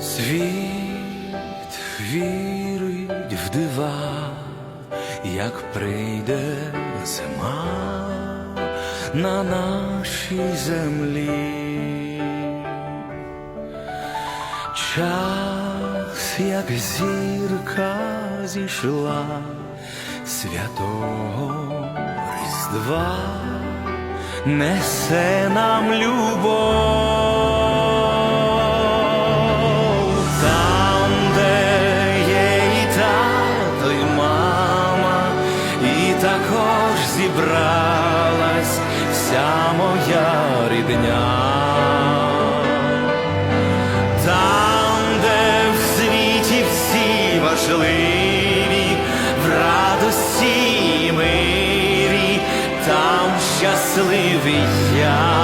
Світ вірить в дива, як прийде зима на нашій землі, час, як зірка зійшла святого Різдва, несе нам любов. Зібралась вся моя рідня. Там, де в світі всі важливі, в радості мирі, там щасливий я.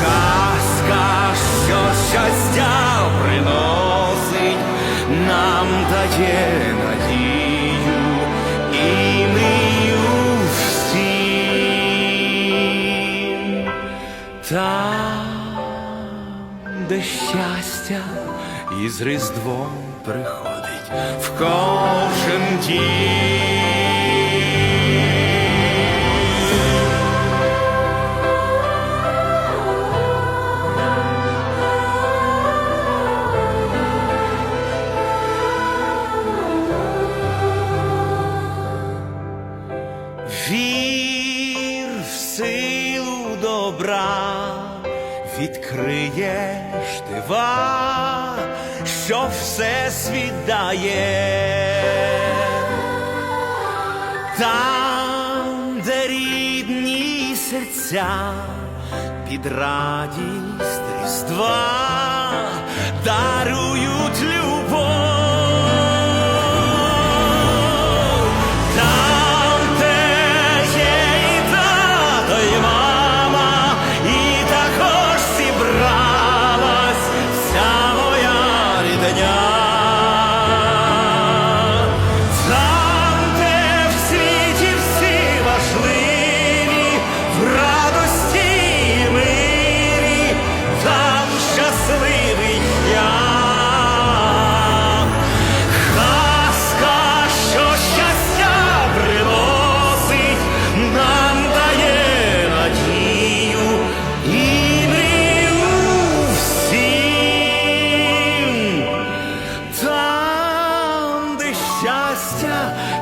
Казка, що щастя приносить, нам дає де щастя із Різдвом приходить в кожен дім. Відкриєш дива, що все свідає. Там, де рідні серця під радість Різдва дарують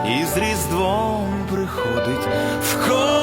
Там, з Різдвом приходить в кожен